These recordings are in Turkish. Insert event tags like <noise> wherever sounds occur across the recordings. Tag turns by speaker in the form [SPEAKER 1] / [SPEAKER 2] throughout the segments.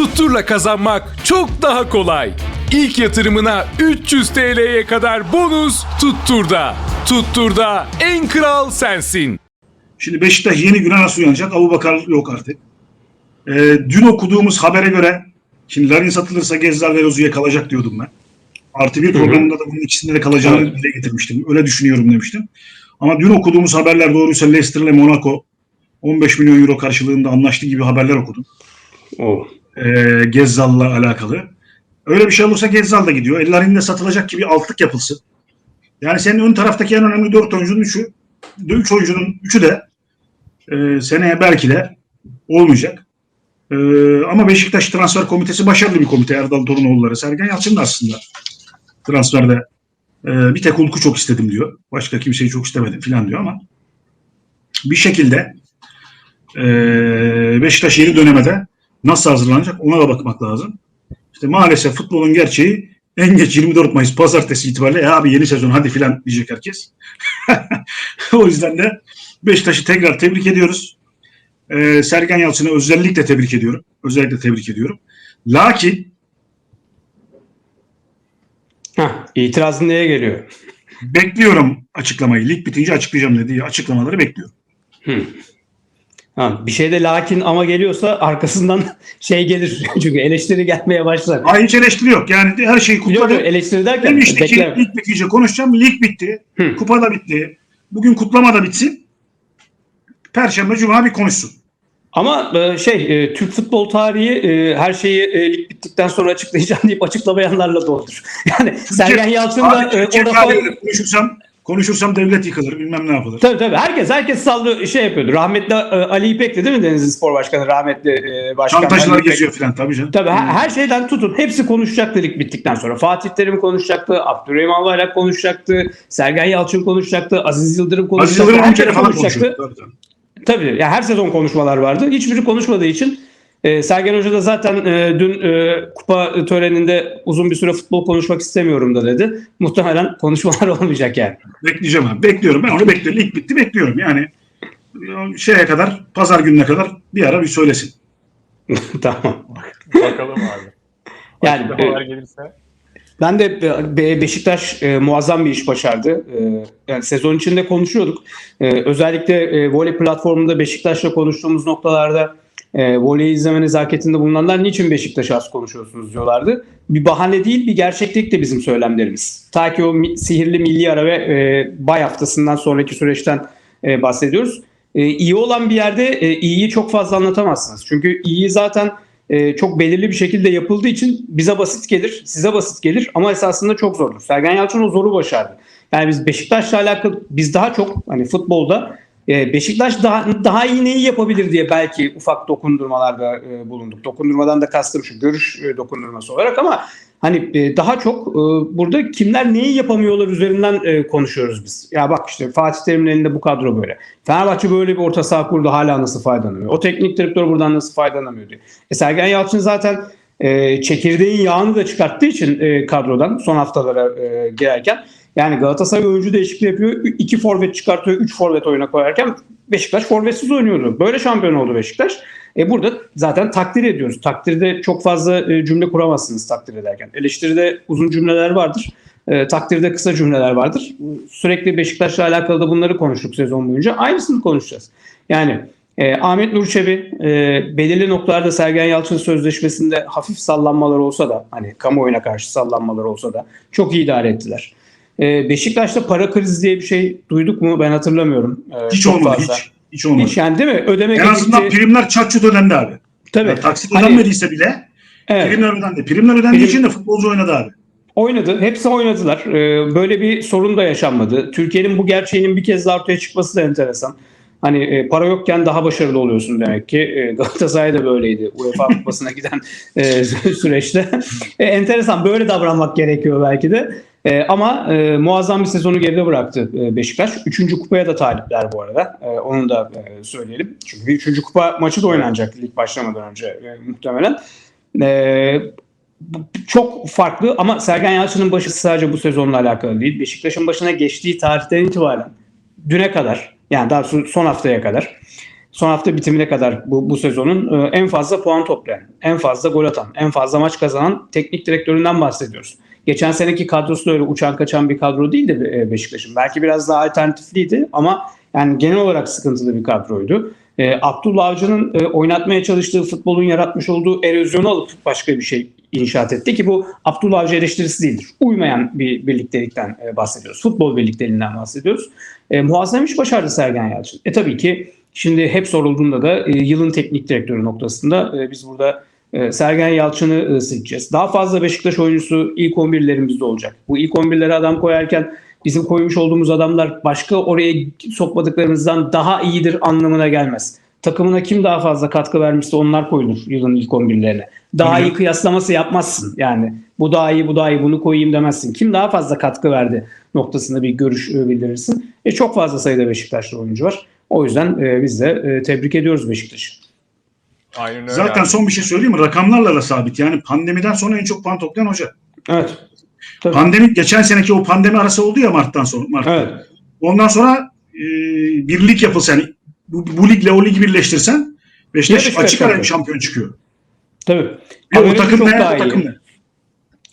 [SPEAKER 1] Tuttur'la kazanmak çok daha kolay. İlk yatırımına 300 TL'ye kadar bonus Tuttur'da. Tuttur'da en kral sensin.
[SPEAKER 2] Şimdi Beşiktaş yeni güne nasıl uyanacak? Abu Bakar yok artık. Ee, dün okuduğumuz habere göre şimdi Larin satılırsa Gezzal ve Rozi'ye kalacak diyordum ben. Artı bir programında da bunun ikisinde de kalacağını dile getirmiştim. Öyle düşünüyorum demiştim. Ama dün okuduğumuz haberler doğruysa Leicester ile Monaco 15 milyon euro karşılığında anlaştı gibi haberler okudum.
[SPEAKER 3] O.
[SPEAKER 2] Ee, Gezzal'la alakalı. Öyle bir şey olursa Gezzal da gidiyor. Ellerin de satılacak gibi altlık yapılsın. Yani senin ön taraftaki en önemli dört oyuncunun üçü, üç oyuncunun üçü de e, seneye belki de olmayacak. E, ama Beşiktaş Transfer Komitesi başarılı bir komite. Erdal Torunoğulları, Sergen Yalçın da aslında transferde e, bir tek Hulk'u çok istedim diyor. Başka kimseyi çok istemedim falan diyor ama bir şekilde e, Beşiktaş yeni dönemede nasıl hazırlanacak ona da bakmak lazım. İşte maalesef futbolun gerçeği en geç 24 Mayıs pazartesi itibariyle ya abi yeni sezon hadi filan diyecek herkes. <laughs> o yüzden de Beşiktaş'ı tekrar tebrik ediyoruz. Ee, Sergen Yalçın'ı özellikle tebrik ediyorum. Özellikle tebrik ediyorum. Lakin
[SPEAKER 3] Heh, itirazın neye geliyor?
[SPEAKER 2] bekliyorum açıklamayı. Lig bitince açıklayacağım dediği açıklamaları bekliyorum.
[SPEAKER 3] Ha, bir şeyde lakin ama geliyorsa arkasından <laughs> şey gelir. <laughs> Çünkü eleştiri gelmeye başlar.
[SPEAKER 2] Ay hiç eleştiri yok. Yani her şeyi
[SPEAKER 3] Yok,
[SPEAKER 2] kutladı.
[SPEAKER 3] yok, eleştiri derken
[SPEAKER 2] Demişti ki
[SPEAKER 3] bekle.
[SPEAKER 2] lig bitince konuşacağım. Lig bitti.
[SPEAKER 3] Hı.
[SPEAKER 2] Kupa da bitti. Bugün kutlama da bitsin. Perşembe, Cuma bir konuşsun.
[SPEAKER 3] Ama e, şey e, Türk futbol tarihi e, her şeyi lig bittikten sonra açıklayacağım deyip açıklamayanlarla doludur. <laughs> Yani Sergen Yalçın da
[SPEAKER 2] Abi, Türkiye
[SPEAKER 3] o da
[SPEAKER 2] tarihi konuşursam, konuşursam devlet yıkılır. Bilmem ne yapılır.
[SPEAKER 3] Tabii tabii. Herkes herkes sallıyor şey yapıyordu. Rahmetli e, Ali İpek'ti değil mi Denizli Spor Başkanı? Rahmetli e, başkan. İpek.
[SPEAKER 2] geziyor filan tabii canım.
[SPEAKER 3] Tabii her, her şeyden tutun. Hepsi konuşacaktı lig bittikten sonra. Fatih Terim konuşacaktı, Abdurrahim Albayrak konuşacaktı, Sergen Yalçın konuşacaktı, Aziz Yıldırım
[SPEAKER 2] Aziz
[SPEAKER 3] konuşacaktı.
[SPEAKER 2] Yıldırım bir kere falan
[SPEAKER 3] konuşacaktı.
[SPEAKER 2] Tabii, tabii.
[SPEAKER 3] Tabii ya her sezon konuşmalar vardı. Hiçbiri konuşmadığı için e, Sergen Hoca da zaten e, dün e, kupa töreninde uzun bir süre futbol konuşmak istemiyorum da dedi. Muhtemelen konuşmalar <laughs> olmayacak yani.
[SPEAKER 2] Bekleyeceğim abi. Bekliyorum. Ben onu bekliyorum. Lig bitti bekliyorum. Yani e, şeye kadar, pazar gününe kadar bir ara bir söylesin. <laughs>
[SPEAKER 3] tamam.
[SPEAKER 4] Bakalım abi. <laughs>
[SPEAKER 3] Yani,
[SPEAKER 4] haber gelirse.
[SPEAKER 3] Ben de Be- Be- Beşiktaş e, muazzam bir iş başardı. E, yani sezon içinde konuşuyorduk. E, özellikle e, voley platformunda Beşiktaş'la konuştuğumuz noktalarda e, voley izleme nezaketinde bulunanlar niçin Beşiktaş'ı az konuşuyorsunuz diyorlardı. Bir bahane değil bir gerçeklik de bizim söylemlerimiz. Ta ki o sihirli milli ara ve e, bay haftasından sonraki süreçten e, bahsediyoruz. E, iyi olan bir yerde e, iyiyi çok fazla anlatamazsınız. Çünkü iyi zaten e, çok belirli bir şekilde yapıldığı için bize basit gelir, size basit gelir ama esasında çok zordur. Sergen Yalçın o zoru başardı. Yani biz Beşiktaş'la alakalı biz daha çok hani futbolda e, Beşiktaş daha daha iyi neyi yapabilir diye belki ufak dokundurmalarda e, bulunduk. Dokundurmadan da kastım şu görüş e, dokundurması olarak ama hani e, daha çok burada kimler neyi yapamıyorlar üzerinden konuşuyoruz biz. Ya bak işte Fatih Terim'in elinde bu kadro böyle. Fenerbahçe böyle bir orta saha kurdu hala nasıl faydalanamıyor. O teknik direktör buradan nasıl faydalanamıyor diye. E, Sergen Yalçın zaten çekirdeğin yağını da çıkarttığı için kadrodan son haftalara e, girerken yani Galatasaray oyuncu değişikliği yapıyor. İki forvet çıkartıyor. Üç forvet oyuna koyarken Beşiktaş forvetsiz oynuyordu. Böyle şampiyon oldu Beşiktaş. E burada zaten takdir ediyoruz. Takdirde çok fazla e, cümle kuramazsınız takdir ederken. Eleştiride uzun cümleler vardır. E, takdirde kısa cümleler vardır. Sürekli Beşiktaş'la alakalı da bunları konuştuk sezon boyunca. Aynısını konuşacağız. Yani e, Ahmet Nur Çebi e, belirli noktalarda Sergen Yalçın sözleşmesinde hafif sallanmalar olsa da hani kamuoyuna karşı sallanmalar olsa da çok iyi idare ettiler. E, Beşiktaş'ta para krizi diye bir şey duyduk mu ben hatırlamıyorum. E,
[SPEAKER 2] Hiç
[SPEAKER 3] çok
[SPEAKER 2] olmadı.
[SPEAKER 3] fazla.
[SPEAKER 2] Hiç. Hiç olmadı.
[SPEAKER 3] Hiç yani değil mi? Ödeme
[SPEAKER 2] en azından
[SPEAKER 3] gecikti.
[SPEAKER 2] primler çat çut ödendi abi.
[SPEAKER 3] Tabii.
[SPEAKER 2] Yani taksit
[SPEAKER 3] Hani-
[SPEAKER 2] ödenmediyse bile
[SPEAKER 3] evet.
[SPEAKER 2] primler ödendi. Primler ödendiği
[SPEAKER 3] Prim-
[SPEAKER 2] için de futbolcu oynadı abi.
[SPEAKER 3] Oynadı. Hepsi oynadılar. Ee, böyle bir sorun da yaşanmadı. Türkiye'nin bu gerçeğinin bir kez daha ortaya çıkması da enteresan. Hani e, para yokken daha başarılı oluyorsun demek ki. E, Galatasaray da böyleydi UEFA kupasına giden e, <laughs> süreçte. E, enteresan. Böyle davranmak gerekiyor belki de. E, ama e, muazzam bir sezonu geride bıraktı e, Beşiktaş. Üçüncü kupaya da talipler bu arada. E, onu da e, söyleyelim. Çünkü bir üçüncü kupa maçı da oynanacak lig başlamadan önce e, muhtemelen. E, çok farklı ama Sergen Yalçın'ın başı sadece bu sezonla alakalı değil. Beşiktaş'ın başına geçtiği tarihten itibaren düne kadar yani daha son son haftaya kadar son hafta bitimine kadar bu, bu sezonun e, en fazla puan toplayan, en fazla gol atan, en fazla maç kazanan teknik direktöründen bahsediyoruz. Geçen seneki kadrosu da öyle uçan kaçan bir kadro değildi e, Beşiktaş'ın. Belki biraz daha alternatifliydi ama yani genel olarak sıkıntılı bir kadroydu. E, Abdullah Avcı'nın e, oynatmaya çalıştığı futbolun yaratmış olduğu erozyonu alıp başka bir şey inşaat etti ki bu Abdullah Avcı eleştirisi değildir. Uymayan bir birliktelikten e, bahsediyoruz. Futbol birlikteliğinden bahsediyoruz. E, muazzam iş başardı Sergen Yalçın. E tabii ki şimdi hep sorulduğunda da e, yılın teknik direktörü noktasında e, biz burada Sergen Yalçın'ı e, seçeceğiz. Daha fazla Beşiktaş oyuncusu ilk 11'lerimizde olacak. Bu ilk 11'lere adam koyarken bizim koymuş olduğumuz adamlar başka oraya sokmadıklarımızdan daha iyidir anlamına gelmez. Takımına kim daha fazla katkı vermişse onlar koyulur yılın ilk 11'lerine. Daha
[SPEAKER 2] Tabii.
[SPEAKER 3] iyi kıyaslaması yapmazsın. Yani bu daha iyi bu daha iyi bunu koyayım demezsin. Kim daha fazla katkı verdi noktasında bir görüş e, bildirirsin. E, çok fazla sayıda Beşiktaşlı oyuncu var. O yüzden e, biz de e, tebrik ediyoruz Beşiktaş'ı.
[SPEAKER 4] Aynen öyle.
[SPEAKER 2] Zaten
[SPEAKER 4] abi.
[SPEAKER 2] son bir şey söyleyeyim mi? Rakamlarla da sabit. Yani pandemiden sonra en çok puan toplayan hoca.
[SPEAKER 3] Evet. Tabii.
[SPEAKER 2] Pandemi geçen seneki o pandemi arası oldu ya Mart'tan sonra. Mart'ta.
[SPEAKER 3] Evet.
[SPEAKER 2] Ondan sonra e, bir lig yapılsa yani bu, bu ligle o ligi birleştirsen Beşiktaş
[SPEAKER 3] Beşiktaş
[SPEAKER 2] açık ara
[SPEAKER 3] şampiyon.
[SPEAKER 2] şampiyon çıkıyor.
[SPEAKER 3] Tabii.
[SPEAKER 2] Bir o takım ne, o takım ne?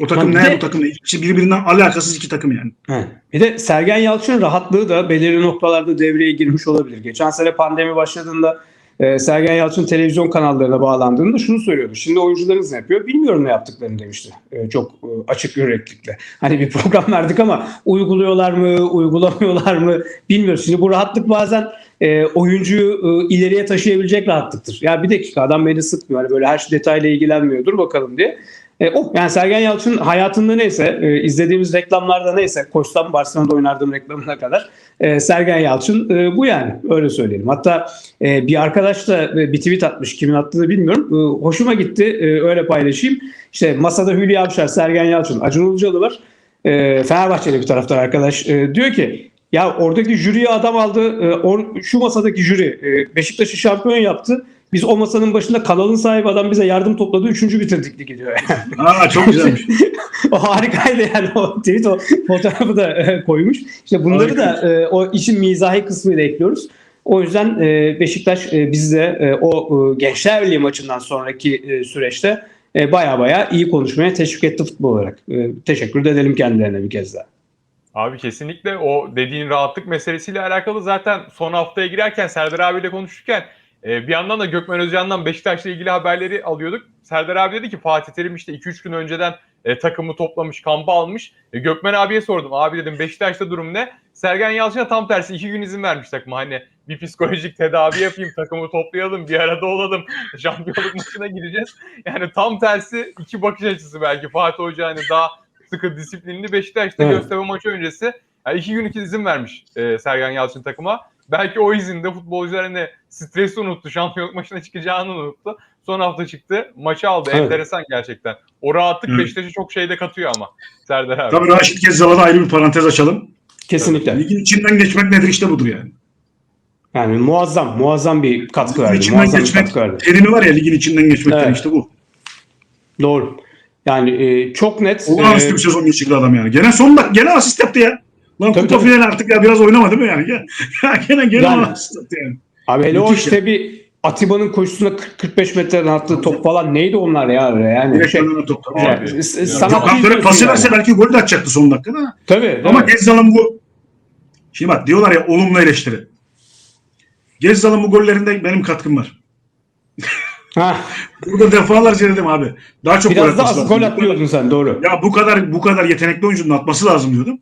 [SPEAKER 2] O takım ne,
[SPEAKER 3] de-
[SPEAKER 2] bu takım ne? İkisi birbirinden alakasız iki takım yani.
[SPEAKER 3] He. Bir de Sergen Yalçın rahatlığı da belirli noktalarda devreye girmiş olabilir. Geçen sene pandemi başladığında e, Sergen Yalçın televizyon kanallarına bağlandığında şunu söylüyordu. Şimdi oyuncularınız ne yapıyor? Bilmiyorum ne yaptıklarını demişti. E, çok e, açık yüreklikle. <laughs> Hani bir program verdik ama uyguluyorlar mı, uygulamıyorlar mı bilmiyoruz. Şimdi bu rahatlık bazen e, oyuncuyu e, ileriye taşıyabilecek rahatlıktır. Ya bir dakika adam beni sıkmıyor. Hani böyle her şey detayla ilgilenmiyor. Dur bakalım diye. E, o yani Sergen Yalçın hayatında neyse e, izlediğimiz reklamlarda neyse koşsam Barcelona'da oynardığım reklamına kadar e, Sergen Yalçın e, bu yani öyle söyleyelim. Hatta e, bir arkadaş da e, bir tweet atmış kimin attığını bilmiyorum. E, hoşuma gitti e, öyle paylaşayım. İşte masada Hülya Avşar, Sergen Yalçın, Acun Ilıcalı var. E, Fenerbahçeli bir taraftar arkadaş e, diyor ki ya oradaki jüriye adam aldı. e, or- şu masadaki jüri e, Beşiktaş'ı şampiyon yaptı. Biz o masanın başında kanalın sahibi adam bize yardım topladı. Üçüncü bitirdik ligi diyor.
[SPEAKER 2] Aa çok güzelmiş. <laughs>
[SPEAKER 3] o harikaydı yani o tweet o fotoğrafı da e, koymuş. İşte bunları da e, o işin mizahi kısmıyla ekliyoruz. O yüzden e, Beşiktaş e, bizde e, o e, Gençler Birliği maçından sonraki e, süreçte e, baya baya iyi konuşmaya teşvik etti futbol olarak. E, teşekkür de edelim kendilerine bir kez daha.
[SPEAKER 4] Abi kesinlikle o dediğin rahatlık meselesiyle alakalı zaten son haftaya girerken Serdar abiyle konuşurken e, bir yandan da Gökmen Özcan'dan Beşiktaş'la ilgili haberleri alıyorduk. Serdar abi dedi ki Fatih Terim işte 2-3 gün önceden e, takımı toplamış, kampa almış. E, Gökmen abiye sordum. Abi dedim Beşiktaş'ta durum ne? Sergen Yalçın'a tam tersi 2 gün izin vermiş takıma. Hani bir psikolojik tedavi yapayım, takımı toplayalım, bir arada olalım. <laughs> Şampiyonluk maçına gireceğiz. Yani tam tersi iki bakış açısı belki. Fatih Hoca hani daha sıkı disiplinli Beşiktaş'ta
[SPEAKER 3] Evet.
[SPEAKER 4] Göztepe maçı öncesi yani iki gün iki izin vermiş e, Sergen Yalçın takıma. Belki o izinde futbolcular hani stresi unuttu. Şampiyonluk maçına çıkacağını unuttu. Son hafta çıktı. Maçı aldı.
[SPEAKER 3] Evet.
[SPEAKER 4] Enteresan gerçekten. O rahatlık. Beşiktaş'ı çok şeyde katıyor ama. Serdar abi.
[SPEAKER 2] Tabii Raşit Gezzal'a da ayrı bir parantez açalım.
[SPEAKER 3] Kesinlikle.
[SPEAKER 2] Ligin içinden geçmek nedir işte budur yani.
[SPEAKER 3] Yani muazzam, muazzam bir katkı
[SPEAKER 2] Ligin
[SPEAKER 3] verdi.
[SPEAKER 2] içinden
[SPEAKER 3] Muazzam bir
[SPEAKER 2] geçmek
[SPEAKER 3] katkı verdi.
[SPEAKER 2] terimi var ya ligin içinden geçmek
[SPEAKER 3] Evet.
[SPEAKER 2] işte bu.
[SPEAKER 3] Doğru. Yani e, çok net.
[SPEAKER 2] Olağanüstü
[SPEAKER 3] e,
[SPEAKER 2] bir sezon geçirdi adam yani. Gene son gene asist yaptı ya. Lan
[SPEAKER 3] Tabii, tabii.
[SPEAKER 2] finali artık ya biraz oynama değil mi yani? Ya, <laughs> ya gene gene
[SPEAKER 3] Yani-
[SPEAKER 2] yani.
[SPEAKER 3] Abi hele o işte bir Atiba'nın koşusuna 40-45 metreden attığı top falan neydi onlar ya yani.
[SPEAKER 2] Direkt
[SPEAKER 3] Şey,
[SPEAKER 2] top. tabii.
[SPEAKER 3] yani, sanat diyorsun
[SPEAKER 2] pası verse belki gol de atacaktı son dakikada.
[SPEAKER 3] Tabii.
[SPEAKER 2] Ama
[SPEAKER 3] tabii.
[SPEAKER 2] Gezzal'ın bu Şimdi bak diyorlar ya olumlu eleştiri. Gezzal'ın bu gollerinde benim katkım var.
[SPEAKER 3] Ha, <laughs>
[SPEAKER 2] Burada defalarca dedim abi. Daha çok gol
[SPEAKER 3] biraz da
[SPEAKER 2] atması
[SPEAKER 3] az
[SPEAKER 2] lazım.
[SPEAKER 3] gol atmıyordun sen doğru.
[SPEAKER 2] Ya bu kadar bu kadar yetenekli oyuncunun atması lazım diyordum.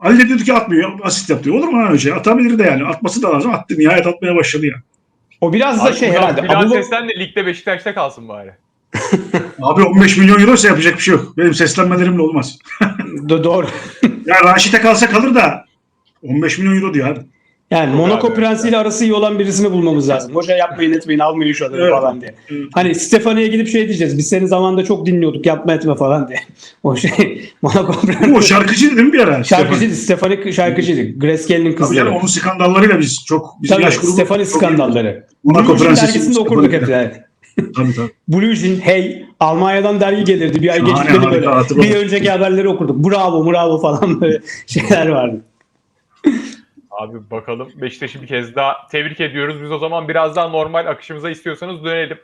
[SPEAKER 2] Ali de diyordu ki atmıyor. Asist yaptı. Olur mu lan öyle şey? Atabilir de yani. Atması da lazım. Attı. Nihayet atmaya başladı ya.
[SPEAKER 3] O biraz da
[SPEAKER 4] Abi
[SPEAKER 3] şey herhalde.
[SPEAKER 4] Bilal Seslen de ligde Beşiktaş'ta kalsın bari. <laughs>
[SPEAKER 2] Abi 15 milyon euro ise yapacak bir şey yok. Benim seslenmelerimle olmaz.
[SPEAKER 3] Do- doğru. <laughs>
[SPEAKER 2] Ya Raşit'e kalsa kalır da 15 milyon euro diyor abi.
[SPEAKER 3] Yani
[SPEAKER 4] Çok
[SPEAKER 3] Monaco prensiyle arası iyi olan birisini bulmamız lazım. Hoca yapmayın etmeyin almayın şu adamı
[SPEAKER 2] Evet.
[SPEAKER 3] falan diye.
[SPEAKER 2] Evet.
[SPEAKER 3] Hani Stefani'ye gidip şey diyeceğiz. Biz seni zamanında çok dinliyorduk yapma etme falan diye. <laughs> O şey <laughs> Monaco
[SPEAKER 2] Bu o
[SPEAKER 3] prensi.
[SPEAKER 2] şarkıcıydı değil mi bir ara?
[SPEAKER 3] Şarkıcıydı. Stefani şarkıcıydı. Greskel'in kızları.
[SPEAKER 2] canım onun skandallarıyla biz çok bizim
[SPEAKER 3] Tabii
[SPEAKER 2] yaş grubu
[SPEAKER 3] Stefani
[SPEAKER 2] çok-
[SPEAKER 3] skandalları.
[SPEAKER 2] Monaco Prensesi.
[SPEAKER 3] dergisinde okurduk hep yani.
[SPEAKER 2] Tabii tabii. <laughs>
[SPEAKER 3] Blue Jean, Hey, Almanya'dan dergi gelirdi. Bir ay geçtikleri böyle. Bir önceki haberleri okurduk. Bravo, bravo falan böyle şeyler vardı.
[SPEAKER 4] Abi bakalım Beşiktaş'ı bir kez daha tebrik ediyoruz. Biz o zaman biraz daha normal akışımıza istiyorsanız dönelim.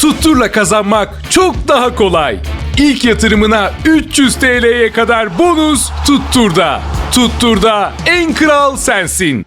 [SPEAKER 1] Tuttur'la kazanmak çok daha kolay. İlk yatırımına 300 TL'ye kadar bonus Tuttur'da. Tuttur'da en kral sensin.